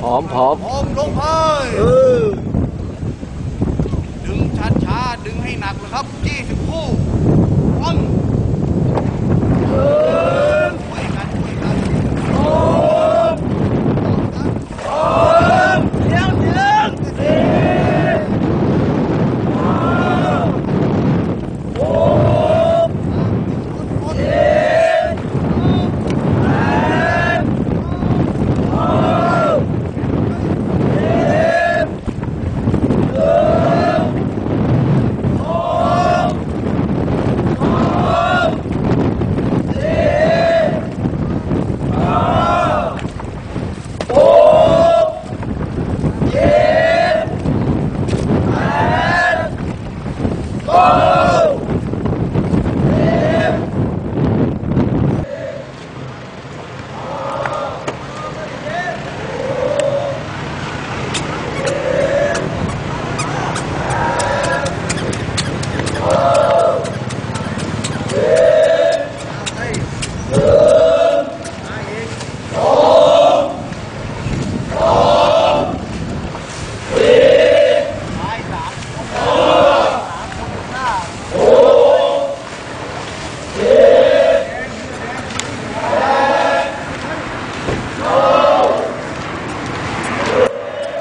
พร้อมพร้อมพร้อมลงไปเออดึงช้าๆดึงให้หนักนะครับ20คู่ฟังช่วยกันช่วยกัน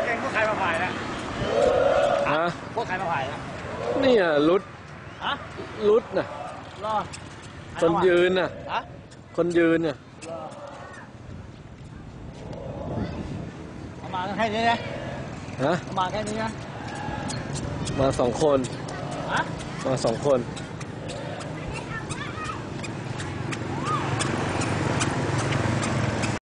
เก่งพวกใครมาผ่ายนะ ฮะ พวก ใครมาผ่ายนะเนี่ยรุดฮะรุดน่ะรอคนยืนน่ะฮะคนยืนน่ะรอเอามาแค่นี้นะฮะเอามาแค่นี้นะมาสองคนฮะมาสองคนเ